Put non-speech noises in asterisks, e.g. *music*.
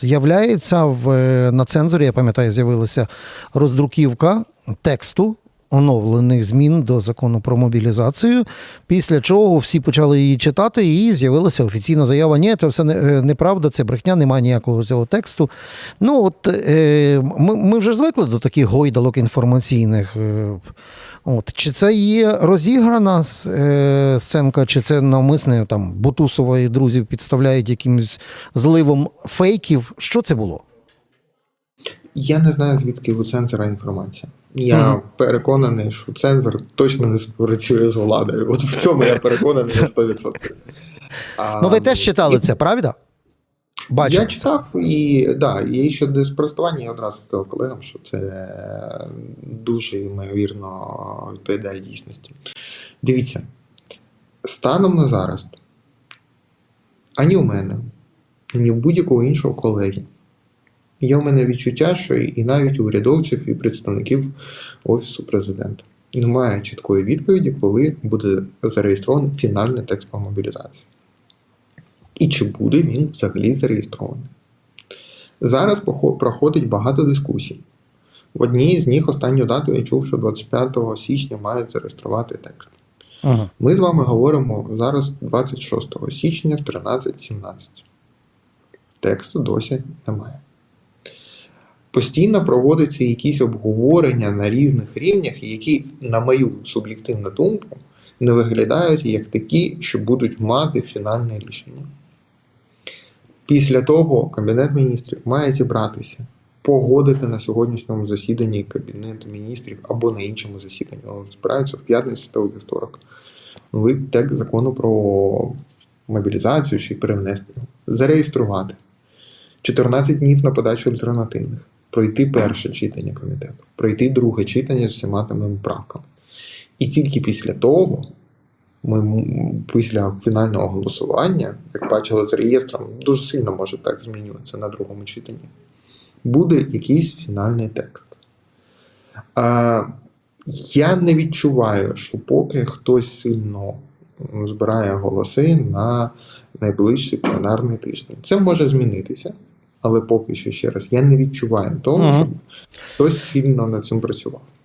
З'являється в на цензорі, я пам'ятаю, з'явилася роздруківка тексту оновлених змін до закону про мобілізацію. Після чого всі почали її читати, і з'явилася офіційна заява. Ні, це все е, неправда, це брехня, немає ніякого цього тексту. Ну, от е, ми, вже звикли до таких гойдалок інформаційних. е, От, чи це є розіграна сценка, чи це навмисне там Бутусова і друзів підставляють якимось зливом фейків? Що це було? Я не знаю, звідки у цензора інформація. Я Мгм. переконаний, що цензор точно не співпрацює з владою. От в цьому я переконаний на 100%. А, *laughs* Ну, ви теж читали і- це, правда? Бачили. Я читав і да, і щодо спростування, я одразу сказав колегам, що це дуже ймовірно відповідає дійсності. Дивіться, станом на зараз, ані у мене, ані у будь-якого іншого колеги. Є у мене відчуття, що і навіть урядовців і представників Офісу президента немає чіткої відповіді, коли буде зареєстрований фінальний текст по мобілізації. І чи буде він взагалі зареєстрований. Зараз проходить багато дискусій. В одній з них останню дату я чув, що 25 січня мають зареєструвати текст. Ага. Ми з вами говоримо зараз 26 січня в 13.17. Тексту досі немає. Постійно проводяться якісь обговорення на різних рівнях, які, на мою суб'єктивну думку, не виглядають як такі, що будуть мати фінальне рішення. Після того Кабінет міністрів має зібратися, погодити на сьогоднішньому засіданні Кабінету міністрів або на іншому засіданні. Вони збираються в п'ятницю та у вівторок. Новий текст закону про мобілізацію чи перевнести. Зареєструвати. 14 днів на подачу альтернативних. Пройти перше читання комітету, пройти друге читання з всіма тими правками. І тільки після того ми після фінального голосування, як бачили з реєстром, дуже сильно може так змінюватися на другому читанні. Буде якийсь фінальний текст. А, я не відчуваю, що поки хтось сильно збирає голоси на найближчий пленарний тиждень. Це може змінитися, але поки що ще раз я не відчуваю того, що щоб хтось сильно над цим працював.